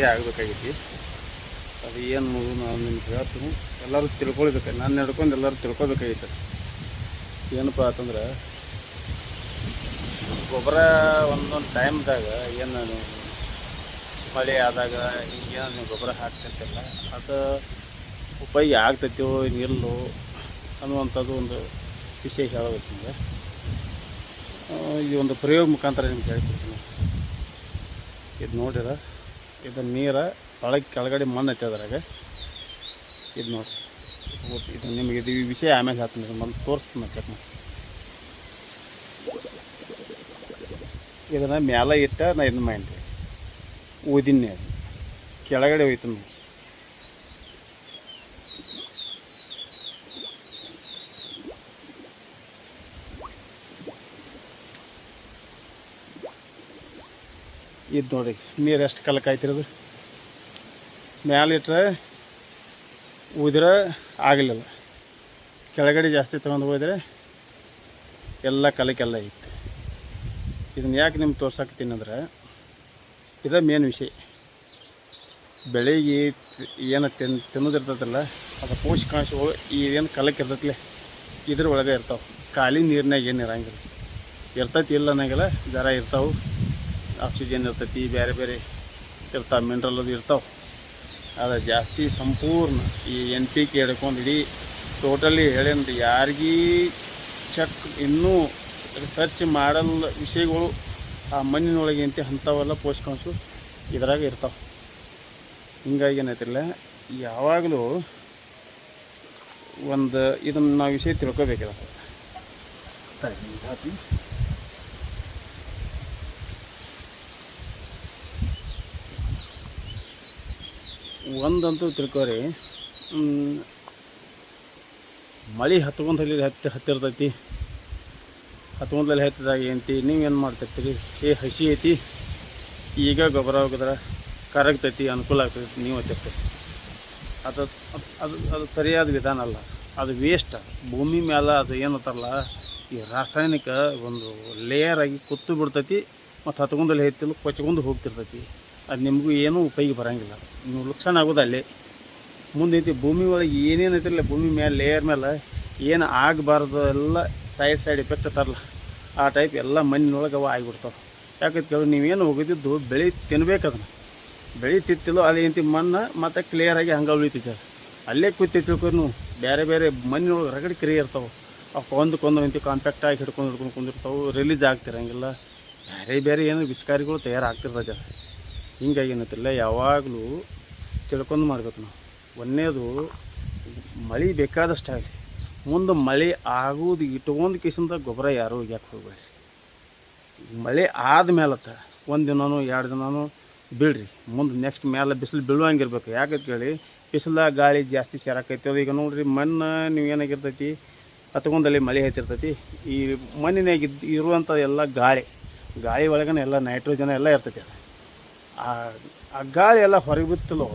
ಚರ್ಚೆ ಆಗಬೇಕಾಗೈತಿ ಅದು ಏನು ನಾವು ನಿಮ್ಗೆ ಹೇಳ್ತೀನಿ ಎಲ್ಲರೂ ತಿಳ್ಕೊಳ್ಬೇಕು ನಾನು ನಡ್ಕೊಂಡು ಎಲ್ಲರೂ ತಿಳ್ಕೊಬೇಕಾಗಿತ್ತು ಏನಪ್ಪ ಅಂತಂದ್ರೆ, ಗೊಬ್ಬರ ಒಂದೊಂದು ಟೈಮ್ದಾಗ ಏನು ಮಳೆ ಆದಾಗ ಈಗೇನು ನೀವು ಗೊಬ್ಬರ ಹಾಕ್ತಿರ್ತಿಲ್ಲ. ಅದು ಉಪಯೋಗ ಆಗ್ತೈತೋ ಇಲ್ಲೋ ಅನ್ನುವಂಥದ್ದು ಒಂದು ವಿಷಯ ಹೇಳಬೇಕು ನಿಮಗೆ ಈ ಒಂದು ಪ್ರಯೋಗ ಮುಖಾಂತರ ನಿಮ್ಗೆ ಹೇಳ್ಕೊಡ್ತೀನಿ ಇದು ನೋಡಿರ? ಇದು ನೀರ ಒಳಗೆ ಕೆಳಗಡೆ ಮಣ್ಣು ಐತೆ ಇದು ನೋಡಿ ಇದು ನಿಮಗೆ ಇದು ವಿಷಯ ಆಮೇಲೆ ಹಾಕ್ತೀನಿ ಮೊದಲು ತೋರಿಸ್ತೀನಿ ಚೆಕ್ ಮಾಡಿ. ಇದನ್ನು ಮೇಲೆ ಇಟ್ಟ ನಾ ಇದನ್ನ ಮಾಡಿ ಊದಿನ ನೀರು. ಕೆಳಗಡೆ ಹೋಯ್ತು ಇದು ನೋಡಿ, ನೀರು ಎಷ್ಟು ಕಲಕ ಆಯ್ತಿರೋದು? ಮ್ಯಾಲೆ ಉದ್ರ ಆಗಲಿಲ್ಲ ಕೆಳಗಡೆ ಜಾಸ್ತಿ ತೊಗೊಂಡು ಹೋದರೆ ಎಲ್ಲ ಕಲಕೆಲ್ಲ ಇತ್ತು ಇದನ್ನ ಯಾಕೆ ನಿಮ್ಗೆ ತೋರ್ಸಾಕತ್ತೀನಿ ಅಂದ್ರೆ ಇದೇ ಮೇನ್ ವಿಷಯ. ಬೆಳಿಗ್ಗೆ ಏನು ತಿನ್ ತಿನ್ನೋದಿರ್ತೈತಲ್ಲ ಅದು ಪೋಷಕಾಂಶಗಳು ಏನು ಕಲಕ್ಕೆ ಇರ್ತೈತಲೆ, ಇದ್ರ ಒಳಗೆ ಇರ್ತಾವೆ. ಖಾಲಿ ನೀರಿನಾಗ ಏನು ಇರಂಗಿಲ್ಲ. ಇರ್ತೈತಿ ಇಲ್ಲ ಅನ್ನಂಗಿಲ್ಲ, ಜರ ಇರ್ತಾವೆ. ಆಕ್ಸಿಜನ್ ಇರ್ತೈತಿ ಬೇರೆ ಬೇರೆ ಇರ್ತಾವೆ ಮಿನರಲ್ ಅದು ಇರ್ತಾವೆ. ಅದು ಜಾಸ್ತಿ ಸಂಪೂರ್ಣ ಈ ಎನ್ ಪಿ ಕೆ ಹಿಡ್ಕೊಂಡು ಇಡೀ ಟೋಟಲಿ ಹೇಳೇನ್ರಿ ಯಾರಿಗೀ ಚೆಕ್ ಇನ್ನೂ ರಿಸರ್ಚ್ ಮಾಡಲ್ಲ ವಿಷಯಗಳು ಆ ಮಣ್ಣಿನೊಳಗೆ ಅಂತ ಅಂಥವೆಲ್ಲ ಪೋಷಕಾಂಶ ಇದ್ರಾಗ ಇರ್ತಾವೆ. ಹಿಂಗಾಗಿ ಏನೈತಿಲ್ಲ ಯಾವಾಗಲೂ ಒಂದು ಇದನ್ನು ನಾವು ವಿಷಯ ತಿಳ್ಕೊಬೇಕಿದೆ. ಒಂದಂತೂ ತಿಳ್ಕೊರಿ. ಮಳೆ ಹತ್ಕೊಂಡಲ್ಲಿ ಹತ್ತಿ ಹತ್ತಿರ್ತೈತಿ. ಹತ್ಕೊಂಡಲ್ಲಿ ಹತ್ತಿದಾಗ ಏನಂತಿ ಏನು ಮಾಡ್ತಿರ್ತೀರಿ ಏ, ಹಸಿ ಐತಿ. ಈಗ ಗೊಬ್ಬರ ಹೋಗಿದ್ರೆ ಕರಗ್ತೈತಿ, ಅನುಕೂಲ ಆಗ್ತೈತಿ, ನೀವು ಹತ್ತಿರ್ತೀರಿ. ಅದು ಅದು ಅದು ಸರಿಯಾದ ವಿಧಾನ ಅಲ್ಲ. ಅದು ವೇಸ್ಟ್ ಭೂಮಿ ಮೇಲೆ ಅದು ಏನು ಏನಂತಾರಲ್ಲ ಈ ರಾಸಾಯನಿಕ ಒಂದು ಲೇಯರ್ ಆಗಿ ಕುತ್ತು ಬಿಡ್ತೈತಿ, ಮತ್ತು ಹತ್ಕೊಂಡಲ್ಲಿ ಹತ್ತಿಲ್ಲ, ಕೊಚ್ಕೊಂಡು ಹೋಗ್ತಿರ್ತೈತಿ. ಅದು ನಿಮಗೂ ಏನೂ ಉಪಯೋಗ ಬರೋಂಗಿಲ್ಲ. ನೀವು ನುಕ್ಸಾನ್ ಆಗೋದು ಅಲ್ಲಿ. ಮುಂದೆ ಐತಿ ಭೂಮಿ ಒಳಗೆ ಏನೇನು ಐತಿರಲ್ಲ ಭೂಮಿ ಮೇಲೆ ಲೇಯರ್ ಮೇಲೆ ಏನು ಆಗಬಾರ್ದು ಎಲ್ಲ ಸೈಡ್ ಸೈಡ್ ಎಫೆಕ್ಟ್ ತರಲ್ಲ ಆ ಟೈಪ್ ಎಲ್ಲ ಮಣ್ಣಿನೊಳಗೆ ಅವ ಆಗಿಬಿಡ್ತಾವೆ. ಯಾಕಂತ ಕೇಳಿ ನೀವೇನು ಹೋಗಿದ್ದು ಬೆಳೆ ತಿನ್ಬೇಕು ಅದನ್ನು. ಬೆಳೆ ತಿತ್ತಿಲ್ಲೋ ಅಲ್ಲಿ ಏನು ಮಣ್ಣು ಮತ್ತು ಕ್ಲಿಯರಾಗಿ ಹಂಗೆ ಉಳಿತೈತೆ ಅಲ್ಲೇ ಕೂತಿ ತಿಳ್ಕೊಂಡು ಬೇರೆ ಬೇರೆ ಮಣ್ಣಿನೊಳಗೆ ರಗಡಿ ಕ್ರಿಯೆ ಇರ್ತಾವೆ. ಅವು ಒಂದಕ್ಕೊಂದು ಇಂತಿ ಕಾಂಪ್ಯಾಕ್ಟ್ ಆಗಿ ಹಿಡ್ಕೊಂಡು ಹಿಡ್ಕೊಂಡು ಕುಂದಿರ್ತಾವೆ. ರಿಲೀಸ್ ಆಗ್ತಿರಂಗಿಲ್ಲ. ಬೇರೆ ಬೇರೆ ಏನು ವಿಸ್ಕಾರಿಗಳು ತಯಾರಾಗ್ತಿರ್ತದೆ ಹಿಂಗಾಗಿ ಏನತ್ತಿಲ್ಲ ಯಾವಾಗಲೂ ತಿಳ್ಕೊಂಡು ಮಾಡ್ಬೇಕು ನಾವು. ಒಂದೇದು ಮಳೆ ಬೇಕಾದಷ್ಟು ಆಗಲಿ ಮುಂದೆ ಮಳೆ ಆಗೋದು ಇಟ್ಕೊಂಡು ಕಿಸಿಂದ ಗೊಬ್ಬರ ಯಾರೂ ಒಗ್ಯಾಕೆ ಹೋಗ್ಬೇಡ್ರಿ? ಮಳೆ ಆದಮೇಲತ್ತ ಒಂದು ದಿನವೂ ಎರಡು ದಿನವೂ ಬೀಳ್ರಿ ಮುಂದೆ ನೆಕ್ಸ್ಟ್ ಮೇಲೆ ಬಿಸಿಲು ಬೀಳುವಂಗಿರ್ಬೇಕು. ಯಾಕಂತ ಕೇಳಿ ಬಿಸಿಲ ಗಾಳಿ ಜಾಸ್ತಿ ಸೇರಾಕೈತಿ. ಅದು ಈಗ ನೋಡ್ರಿ, ಮಣ್ಣು ನೀವು ಏನಾಗಿರ್ತೈತಿ ಹತ್ಕೊಂಡಲ್ಲಿ ಮಳೆ ಹತ್ತಿರ್ತೈತಿ. ಈ ಮಣ್ಣಿನಾಗ ಇರುವಂಥ ಎಲ್ಲ ಗಾಳಿ ಗಾಳಿ ಒಳಗನೆ ಎಲ್ಲ ನೈಟ್ರೋಜನ್ ಎಲ್ಲ ಇರ್ತೈತಿ ಅದು. ಆ ಗಾಳಿ ಎಲ್ಲ ಹೊರಗೆ ಬಿತ್ತಲೋ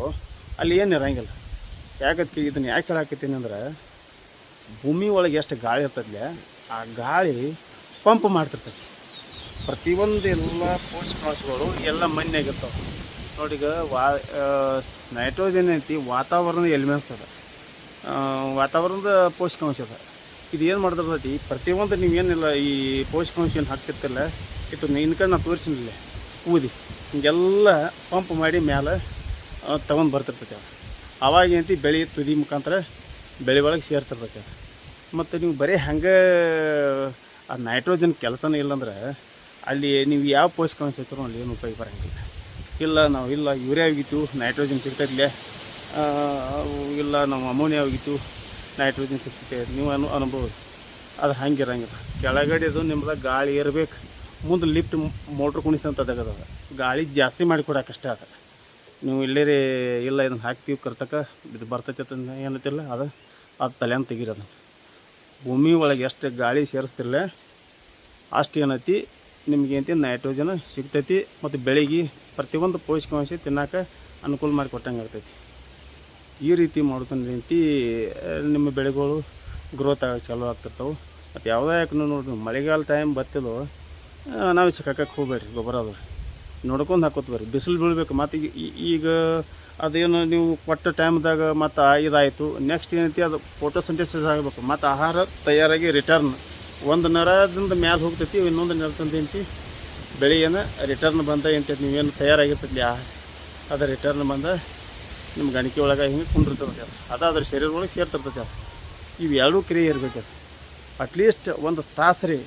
ಅಲ್ಲಿ ಏನು ಇರಂಗಿಲ್ಲ. ಯಾಕತ್ತಿ ಇದನ್ನು ಯಾಕೆ ಹೇಳಾಕತ್ತೀನಿ ಅಂದ್ರೆ, ಭೂಮಿ ಒಳಗೆ ಎಷ್ಟು ಗಾಳಿ ಇರ್ತದೆ ಆ ಗಾಳಿ ಪಂಪ್ ಮಾಡ್ತಿರ್ತೈತಿ ಪ್ರತಿಯೊಂದು ಎಲ್ಲ ಪೋಷಕಾಂಶಗಳು ಎಲ್ಲ ಮಣ್ಣಾಗಿರ್ತಾವೆ ನೋಡಿ ಈಗ ವಾ ನೈಟ್ರೋಜನ್ ಐತಿ, ವಾತಾವರಣದ ಎಲಿಮೆಂಟ್ಸ್ ಅದ. ವಾತಾವರಣದ ಪೋಷಕಾಂಶ ಅದ. ಇದು ಏನು ಮಾಡ್ತಿರ್ತೈತಿ ಪ್ರತಿಯೊಂದು ನೀವೇನಿಲ್ಲ ಈ ಪೋಷಕಾಂಶ ಏನು ಹಾಕ್ತಿರ್ತಿಲ್ಲ ಇದು ಇನ್ಕಂಡು ನಾವು ತೋರಿಸಿನಿಲ್ಲ. ಊದಿ. ಹಿಂಗೆಲ್ಲ ಪಂಪ್ ಮಾಡಿ ಮ್ಯಾಲೆ ತಗೊಂಡು ಬರ್ತಿರ್ತೈತೆ. ಅದು ಅವಾಗ ಏನಂತಿ ಬೆಳೆ ತುದಿ ಮುಖಾಂತರ ಬೆಳೆ ಒಳಗೆ ಸೇರ್ತಿರ್ತೈತೆ. ಮತ್ತು ನೀವು ಬರೀ ಹಂಗೆ, ಆ ನೈಟ್ರೋಜನ್ ಕೆಲಸನೇ ಇಲ್ಲಂದ್ರೆ ಅಲ್ಲಿ ನೀವು ಯಾವ ಪೋಷಕಾಂಶ ಇತ್ತು ಅಲ್ಲಿ ಏನು ಉಪಯೋಗ ಬರೋಂಗಿಲ್ಲ. ಇಲ್ಲ ನಾವು, ಇಲ್ಲ ಯೂರಿಯಾ ಹೋಗಿತ್ತು ನೈಟ್ರೋಜನ್ ಸಿಗ್ತೈತಿಲ್ಲ ಇಲ್ಲ ನಾವು ಅಮೋನಿಯಾ ಆಗಿತ್ತು ನೈಟ್ರೋಜನ್ ಸಿಗ್ತೈತೆ. ನೀವು ಅನು, ಅನುಭವ. ಅದು ಹಂಗಿರಂಗಿಲ್ಲ. ಕೆಳಗಡೆದು ನಿಮ್ದು ಗಾಳಿ ಇರಬೇಕು ಮುಂದೆ ಲಿಫ್ಟ್ ಮೋಟ್ರ್ ಕುಣಿಸಂತದಾಗದ ಗಾಳಿ ಜಾಸ್ತಿ ಮಾಡಿ ಕೊಡೋಕಷ್ಟೇ ಅದ. ನೀವು ಇಲ್ಲೇ ಇಲ್ಲ ಇದನ್ನು ಹಾಕ್ತೀವಿ ಕರ್ತಕ, ಇದು ಬರ್ತೈತೆ ಅಂತ ಏನೈತಿಲ್ಲ, ಅದು ಅದು ತಲೆಯನ್ನು ತೆಗೀರದು ಭೂಮಿ ಒಳಗೆ ಎಷ್ಟು ಗಾಳಿ ಸೇರಿಸ್ತಿಲ್ಲ ಅಷ್ಟು ಏನೈತಿ, ನಿಮ್ಗೆ ಏನೈತಿ ನೈಟ್ರೋಜನ್ ಸಿಗ್ತೈತಿ, ಮತ್ತು ಬೆಳಿಗ್ಗೆ ಪ್ರತಿಯೊಂದು ಪೋಷಕಾಂಶ ತಿನ್ನಕ್ಕೆ ಅನುಕೂಲ ಮಾಡಿ ಕೊಟ್ಟಂಗೆ ಆಗ್ತೈತಿ ಈ ರೀತಿ ಮಾಡೋದ್ರಿಂತಿ ನಿಮ್ಮ ಬೆಳೆಗಳು ಗ್ರೋತ್ ಆಗ ಚಾಲೂ ಆಗ್ತಿರ್ತಾವೆ. ಮತ್ತು ಯಾವುದೇ ಯಾಕೆ ನೋಡಿ ಮಳೆಗಾಲ ಟೈಮ್ ಬತ್ತಿಲ್ಲೋ ನಾವು ಸಿಕ್ಕಾಕಕ್ಕೆ ಹೋಗ್ಬೇಡ್ರಿ, ಗೊಬ್ಬರ ಅದು. ನೋಡ್ಕೊಂಡು ಹಾಕೋತ ಬರ್ರಿ. ಬಿಸಿಲು ಬೀಳ್ಬೇಕು, ಮತ್ತು ಈಗ ಈಗ ಅದೇನು ನೀವು ಕೊಟ್ಟ ಟೈಮ್ದಾಗ ಮತ್ತು ಇದಾಯಿತು. ನೆಕ್ಸ್ಟ್ ಏನೈತಿ, ಅದು ಫೋಟೋಸಿಂಥೆಸಿಸ್ ಆಗಬೇಕು. ಮತ್ತು ಆಹಾರ ತಯಾರಾಗಿ ರಿಟರ್ನ್ ಒಂದು ನರದಿಂದ ಮ್ಯಾಲೆ ಹೋಗ್ತೈತಿ, ಇನ್ನೊಂದು ಏನು ಬೆಳೆ ಏನು ರಿಟರ್ನ್ ಬಂದ ಏನು ನೀವೇನು ತಯಾರಾಗಿರ್ತೈತಿ ಆ ಅದು ರಿಟರ್ನ್ ಬಂದ ನಿಮ್ಮ ಗಣಿಕೆ ಒಳಗೆ ಹಿಂಗೆ ಕುಂಡಿರ್ತದೆ ಅದು. ಅದು ಅದ್ರ ಶರೀರ ಒಳಗೆ ಸೇರ್ತಿರ್ತೈತಿ ಅದು. ಇವು ಎರಡೂ ಕ್ರಿಯೆ ಇರಬೇಕು ಅದು. ಅಟ್ಲೀಸ್ಟ್ ಒಂದು ತಾಸು ರೀ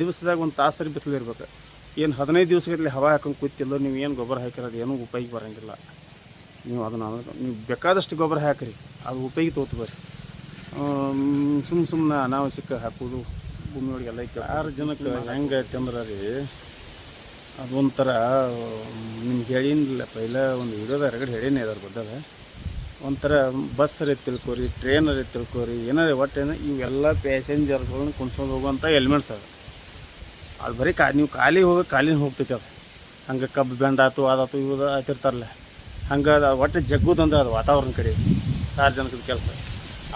ದಿವಸದಾಗ ಒಂದು ತಾಸರಿ ಬಿಸಿಲು ಇರ್ಬೇಕು. ಏನು ಹದಿನೈದು ದಿವಸಗಟ್ಟಲೆ ಹವಾ ಹಾಕೊಂಡು ಕೂತಿಲ್ಲ ನೀವು ಏನು ಗೊಬ್ಬರ ಹಾಕಿರೋದು ಏನೂ ಉಪಯೋಗ ಬರೋಂಗಿಲ್ಲ. ನೀವು ಅದನ್ನು ನೀವು ಬೇಕಾದಷ್ಟು ಗೊಬ್ಬರ ಹಾಕಿರಿ ಅದು ಉಪಯೋಗ ತೋತು ಬರ್ರಿ. ಸುಮ್ಮ ಸುಮ್ಮನೆ ಅನಾವಶ್ಯಕ ಹಾಕೋದು ಭೂಮಿ ಒಳಗೆಲ್ಲ ಆರು ಜನಕ್ಕೆ ಹೆಂಗೆ ಐತಂದ್ರೆ ರೀ ಅದೊಂಥರ ನಿಮ್ಗೆ ಹೇಳಿನಿಲ್ಲ ಪೈಲ ಒಂದು ವಿಡಿಯೋದ ಹೊರಗಡೆ ಹೇಳೇನೆ ಅದ್ರ ಬದ್ದಾಗ ಒಂಥರ ಬಸ್ ರೀ ತಿಳ್ಕೊರಿ ಟ್ರೈನ್ ತಿಳ್ಕೊರಿ ಏನಾರ ಒಟ್ಟೆ ಇವೆಲ್ಲ ಪ್ಯಾಸೆಂಜರ್ಗಳನ್ನ ಕುಣ್ಸ್ಕೊಂಡು ಹೋಗುವಂಥ ಎಲಿಮೆಂಟ್ಸ್ ಅದು. ಅದು ಬರೀ ಕಾ ನೀವು ಖಾಲಿ ಹೋಗಿ ಕಾಲಿನ ಹೋಗ್ತೈತೆ ಅದು. ಹಂಗೆ ಕಬ್ಬು ಬೆಂಡ್ ಅದಾಯ್ತು ಅದಾತು ಇವು ಆಯ್ತಿರ್ತಾರಲ್ಲ. ಹಂಗೆ ಅದು ಒಟ್ಟು ಜಗ್ಗುದಂದ್ರೆ ಅದು ವಾತಾವರಣ ಕಡೆ ಸಾರ್ವಜನಿಕದ ಕೆಲಸ.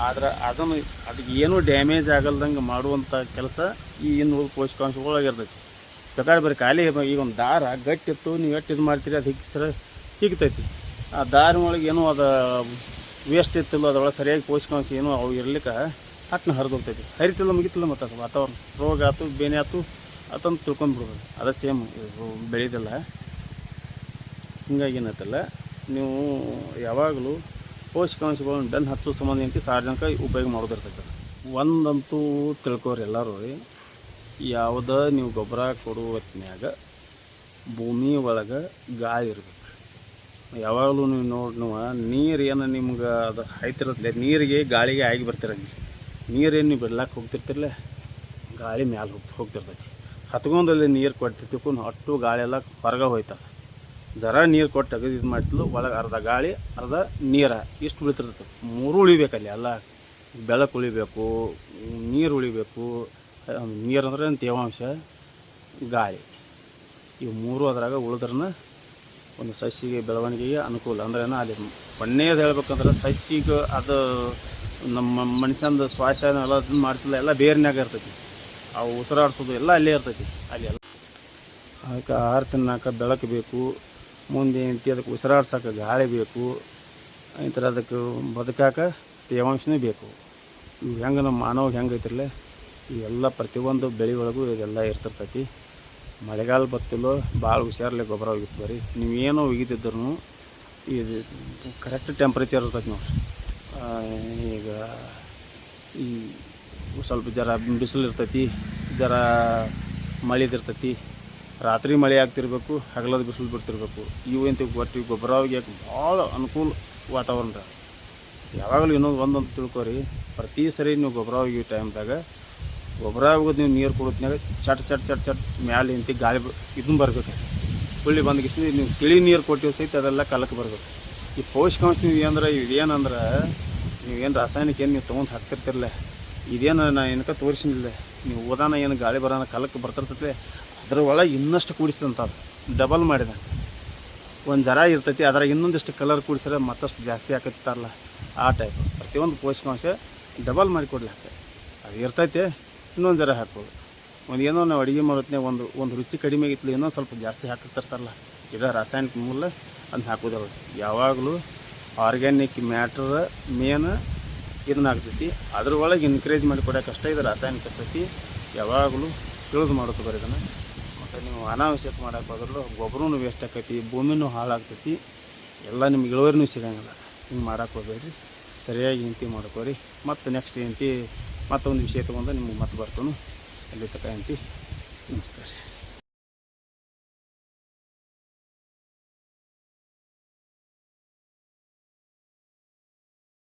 ಆದ್ರೆ ಅದನ್ನು ಅದಕ್ಕೆ ಏನೂ ಡ್ಯಾಮೇಜ್ ಆಗಲ್ದಂಗೆ ಮಾಡುವಂಥ ಕೆಲಸ ಈ ಇನ್ನು ಪೋಷಕಾಂಶಗಳಾಗಿರ್ತೈತಿ ಬೇಕಾದ್ರೆ ಬರೀ ಖಾಲಿ ಈಗ ಒಂದು ದಾರ ಗಟ್ಟಿತ್ತು, ನೀವು ಎಷ್ಟು ಇದು ಮಾಡ್ತೀರಿ, ಅದು ಹಿಗ್ಸರ ಹಿಗ್ತೈತಿ. ಆ ದಾರ ಒಳಗೆ ಏನೋ ಅದು ವೇಸ್ಟ್ ಇತ್ತಿಲ್ಲ, ಅದ್ರೊಳಗೆ ಸರಿಯಾಗಿ ಪೋಷಕಾಂಶ ಏನೋ ಅವು ಇರ್ಲಿಕ್ಕೆ ಹಟ್ನ ಹರಿದು ಹೋಗ್ತೈತಿ. ಹರಿತಿಲ್ಲ, ಮುಗಿತಿಲ್ಲ ಮತ್ತು ಅದು ವಾತಾವರಣ. ರೋಗ ಆಯ್ತು, ಬೇನೆ ಆಯ್ತು. ಅದನ್ನು ತಿಳ್ಕೊಂಡ್ಬಿಡ್ಬೋದು ಅದೇ ಸೇಮ್ ಬೆಳೆಯೋದಿಲ್ಲ ಹಿಂಗಾಗಿ ಏನಾಯ್ತಲ್ಲ, ನೀವು ಯಾವಾಗಲೂ ಪೋಷಕಾಂಶಗಳನ್ನು ಡನ್ ಹತ್ತು ಸಂಬಂಧ ಏನಂತ ಸಾರ್ವಜನಿಕ ಉಪಯೋಗ ಮಾಡೋದಿರ್ತೈತೆ ಒಂದಂತೂ ತಿಳ್ಕೊರಿ ಎಲ್ಲರೂ ರೀ. ಯಾವುದೇ ನೀವು ಗೊಬ್ಬರ ಕೊಡುವ ಹೊತ್ತಿನಾಗ ಭೂಮಿ ಒಳಗೆ ಗಾಳಿ ಇರಬೇಕು. ಯಾವಾಗಲೂ ನೀವು ನೋಡಿ ನೀವು, ನೀರು ಏನು ನಿಮ್ಗೆ ಅದು ಐತಿರತ್ಲೆ ನೀರಿಗೆ ಗಾಳಿಗೆ ಆಗಿ ಬರ್ತಿರಂಗಿಲ್ಲ ನೀರೇನು ನೀವು ಬಿಡ್ಲಾಕೆ ಹೋಗ್ತಿರ್ತಿರ್ಲೆ? ಗಾಳಿ ಮ್ಯಾಲೆ ಹೋಗಿ ಹೋಗ್ತಿರ್ತೈತಿ. ಹತ್ಕೊಂಡಲ್ಲಿ ನೀರು ಕೊಟ್ಟಿರ್ತಿಕೊಂಡು ಅಷ್ಟು ಗಾಳಿ ಎಲ್ಲ ಹೊರಗೆ ಹೋಯ್ತದೆ ಜರ ನೀರು ಕೊಟ್ಟು ತೆಗೆದು ಇದು ಮಾಡ್ತಿದ್ಲು. ಒಳಗೆ ಅರ್ಧ ಗಾಳಿ, ಅರ್ಧ ನೀರು. ಇಷ್ಟು ಉಳಿತಿರ್ತದೆ. ಮೂರು ಉಳಿಬೇಕಲ್ಲಿ. ಎಲ್ಲ ಬೆಳಕು ಉಳಿಬೇಕು, ನೀರು ಉಳಿಬೇಕು. ನೀರು ಅಂದ್ರೆ ತೇವಾಂಶ, ಗಾಳಿ. ಇವು ಮೂರು ಅದ್ರಾಗ ಉಳಿದ್ರನ ಒಂದು ಸಸಿಗೆ ಬೆಳವಣಿಗೆಗೆ ಅನುಕೂಲ. ಅಂದ್ರೆ ಅಲ್ಲಿ ಕೊನೆಯದು ಹೇಳ್ಬೇಕಂದ್ರೆ ಸಸಿಗೆ ಅದು ನಮ್ಮ ಮನುಷ್ಯಂದು ಶ್ವಾಸ ಎಲ್ಲ ಮಾಡ್ತಿಲ್ಲ ಎಲ್ಲ ಬೇರ್ನ್ಯಾಗ ಇರ್ತೈತಿ. ಅವು ಉಸಿರಾಡಿಸೋದು ಎಲ್ಲ ಅಲ್ಲೇ ಇರ್ತೈತಿ. ಅಲ್ಲಿ ಎಲ್ಲ. ಅದಕ್ಕೆ ಆಹಾರ ತಿನ್ನಾಕ ಬೆಳಕು ಬೇಕು. ಮುಂದೆ ಏನಂತಿ ಅದಕ್ಕೆ ಉಸಿರಾಡ್ಸಕ್ಕೆ ಗಾಳಿ ಬೇಕು. ಈ ಅದಕ್ಕೆ ಬದುಕಾಕ ತೇವಾಂಶನೇ ಬೇಕು. ಇವು ಹೆಂಗೆ ನಮ್ಮ ಮಾನವ ಹೆಂಗೆ ಇವೆಲ್ಲ ಪ್ರತಿಯೊಂದು ಬೆಳೆ ಒಳಗೂ ಇದೆಲ್ಲ ಇರ್ತಿರ್ತೈತಿ ಮಳೆಗಾಲ ಬರ್ತಿಲ್ಲೋ ಭಾಳ ಹುಷಾರಲ್ಲೇ ಗೊಬ್ಬರ ಹೋಗಿತ್ತು ಬರೀ. ನೀವೇನೋ ಒಗಿತಿದ್ರು ಇದು ಕರೆಕ್ಟ್ ಟೆಂಪ್ರೇಚರ್ ಇರ್ತೈತಿ ನೋಡ್ರಿ. ಈಗ ಈ ಸ್ವಲ್ಪ ಜರ ಬಿಸಿಲು ಇರ್ತೈತಿ, ಜರ ಮಳೆದಿರ್ತೈತಿ. ರಾತ್ರಿ ಮಳೆ ಆಗ್ತಿರ್ಬೇಕು, ಹಗಲದ ಬಿಸಿಲು ಬಿಡ್ತಿರ್ಬೇಕು. ಇವು ಎಂತ ಒಟ್ಟು ಈ ಗೊಬ್ಬರ ಒಗ್ಯಾಕ ಭಾಳ ಅನುಕೂಲ ವಾತಾವರಣ. ಯಾವಾಗಲೂ ಇನ್ನೊಂದು ಒಂದೊಂದು ತಿಳ್ಕೊರಿ, ಪ್ರತಿ ಸರಿ ನೀವು ಗೊಬ್ಬರ ಒಗಿಯೋ ಟೈಮ್ದಾಗ ಗೊಬ್ಬರ ಆಗೋದು ನೀವು ನೀರು ಕೊಡೋದ್ನಾಗ ಚಟ್ ಚಟ್ ಚಟ್ ಚಟ್ ಮ್ಯಾಲೆ ಇಂತಿ ಗಾಳಿ ಇದನ್ನು ಬರ್ಬೇಕು. ಹುಳ್ಳಿ ಬಂದ ಗಿಸಿ ನೀವು ತಿಳಿ ನೀರು ಕೊಟ್ಟಿವಿ ಸಹಿತ ಅದೆಲ್ಲ ಕಲಕ್ಕೆ ಬರ್ಬೇಕು. ಈ ಪೌಷ್ಟಿಕಾಂಶ ನೀವು ಏನಂದ್ರೆ ಇದೇನಂದ್ರೆ, ನೀವೇನು ರಾಸಾಯನಿಕ ಏನು ನೀವು ತೊಗೊಂಡು ಹಾಕ್ತಿರ್ತಿರಲ್ಲ ಇದೇನು ನಾ ಏನಕ್ಕೆ ತೋರಿಸಿಲ್ಲ ನೀವು ಓದಾನ ಏನು ಗಾಳಿ ಬರೋಣ ಕಲಕ್ಕೆ ಬರ್ತಿರ್ತೈತೆ, ಅದ್ರ ಒಳಗೆ ಇನ್ನಷ್ಟು ಕೂಡಿಸಿದಂತ ಡಬಲ್ ಮಾಡಿದ. ಒಂದು ಜರ ಇರ್ತೈತಿ, ಅದ್ರಾಗ ಇನ್ನೊಂದಿಷ್ಟು ಕಲರ್ ಕೂಡಿಸಿದ್ರೆ ಮತ್ತಷ್ಟು ಜಾಸ್ತಿ ಹಾಕತ್ತಾರಲ್ಲ ಆ ಟೈಪ್ ಪ್ರತಿಯೊಂದು ಪೋಷಕಾಂಶ ಡಬಲ್ ಮಾಡಿ ಕೊಡ್ಲಾಕ ಅದು ಇರ್ತೈತೆ, ಇನ್ನೊಂದು ಜರ ಹಾಕ್ಬೋದು. ಒಂದು ಏನೋ ನಾವು ಅಡುಗೆ ಮಾಡೋತ್ನಾಗ ಒಂದು ಒಂದು ರುಚಿ ಕಡಿಮೆ ಆಗಿತ್ತು ಇನ್ನೊಂದು ಸ್ವಲ್ಪ ಜಾಸ್ತಿ ಹಾಕಿರ್ತಾರಲ್ಲ ಇದು ರಾಸಾಯನಿಕ ಮೂಲ ಅದನ್ನ ಹಾಕೋದಲ್ಲ. ಯಾವಾಗಲೂ ಆರ್ಗ್ಯಾನಿಕ್ ಮ್ಯಾಟ್ರ್ ಮೇನ್ ಇದನ್ನ ಆಗ್ತೈತಿ ಅದ್ರೊಳಗೆ ಎನ್ಕರೇಜ್ ಮಾಡಿ ಕೊಡೋಕೆ ಇದು ರಾಸಾಯನಿಕ ಸಸಿ ಯಾವಾಗಲೂ ತಿಳಿದು ಮಾಡೋದು ಬರೀ ಇದನ್ನು. ಮತ್ತು ನೀವು ಅನಾವಶ್ಯಕ ಮಾಡೋಕೆ ಹೋದ್ರೂ ಗೊಬ್ಬರನೂ ವೇಸ್ಟ್ ಆಕೈತಿ, ಭೂಮಿನೂ ಹಾಳಾಗ್ತೈತಿ, ಎಲ್ಲ ನಿಮ್ಗೆ ಇಳುವರಿನೂ ಸಿಗಂಗಿಲ್ಲ. ಹಿಂಗೆ ಮಾಡೋಕೆ ಹೋಗ್ಬೇಡ್ರಿ. ಸರಿಯಾಗಿ ಇಂತಿ ಮಾಡ್ಕೋರಿ. ಮತ್ತು ನೆಕ್ಸ್ಟ್ ಇಂತಿ ಮತ್ತೊಂದು ವಿಷಯ ತೊಗೊಂಡು ನಿಮ್ಗೆ ಮತ್ತೆ ಬರ್ತಾನು. ಅಲ್ಲಿ ತಕ ಇಂತಿ ನಮಸ್ಕಾರ.